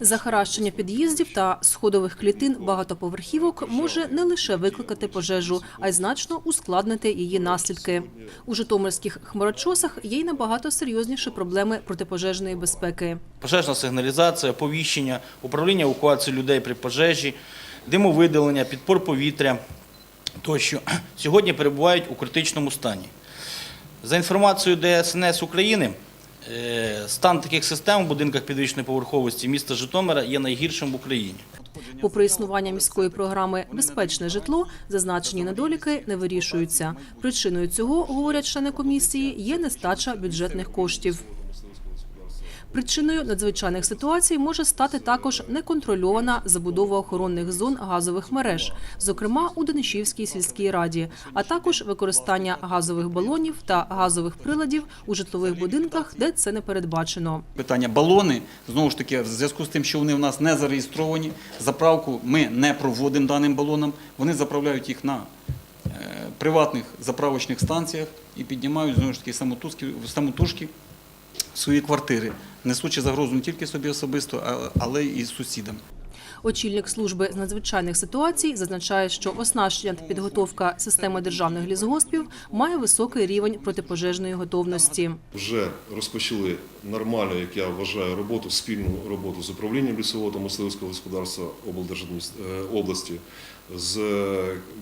Захаращення під'їздів та сходових клітин багатоповерхівок може не лише викликати пожежу, а й значно ускладнити її наслідки. У житомирських хмарочосах є й набагато серйозніші проблеми протипожежної безпеки. пожежна сигналізація, оповіщення, управління евакуацією людей при пожежі, димовидалення, підпор повітря тощо сьогодні перебувають у критичному стані. За інформацією ДСНС України, стан таких систем в будинках підвищеної поверховості міста Житомира є найгіршим в Україні. Попри існування міської програми Безпечне житло, зазначені недоліки не вирішуються. Причиною цього, говорять члени комісії, є нестача бюджетних коштів. Причиною надзвичайних ситуацій може стати також неконтрольована забудова охоронних зон газових мереж, зокрема у Денишівській сільській раді, а також використання газових балонів та газових приладів у житлових будинках, де це не передбачено. Питання балони знову ж таки, в зв'язку з тим, що вони в нас не зареєстровані, заправку ми не проводимо даним балонам. Вони заправляють їх на е, приватних заправочних станціях і піднімають знову ж таки самотужки, свої квартири, несучи загрозу не тільки собі особисто, але й сусідам. Очільник служби з надзвичайних ситуацій зазначає, що оснащення та підготовка системи державних лісгоспів має високий рівень протипожежної готовності. вже розпочали нормальну, як я вважаю, роботу, спільну роботу з управлінням лісового та мисливського господарства облдержадмінс- е, області, з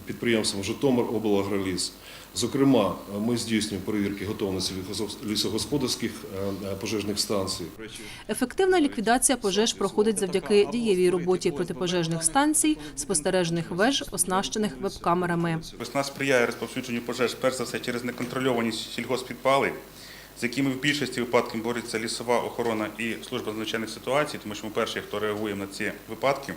підприємством Житомир облагроліс. Зокрема, ми здійснюємо перевірки готовності лісогос- лісогосподарських е, е, пожежних станцій. Ефективна ліквідація пожеж проходить завдяки дієвій роботі протипожежних станцій, спостережних веж, оснащених веб-камерами. Весна сприяє розповсюдженню пожеж, перш за все, через неконтрольовані сільгоспідпали, з якими в більшості випадків бореться лісова охорона і служба з надзвичайних ситуацій, тому що ми перші, хто реагує на ці випадки.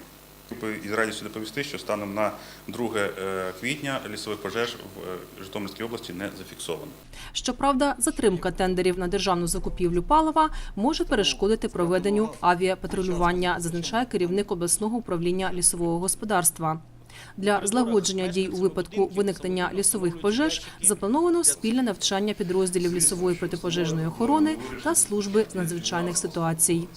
І з радістю доповісти, що станом на 2 е, квітня лісових пожеж в е, Житомирській області не зафіксовано. Щоправда, затримка тендерів на державну закупівлю палива може перешкодити проведенню авіапатрулювання, зазначає керівник обласного управління лісового господарства. Для злагодження дій у випадку виникнення лісових пожеж заплановано спільне навчання підрозділів лісової протипожежної охорони та служби з надзвичайних ситуацій.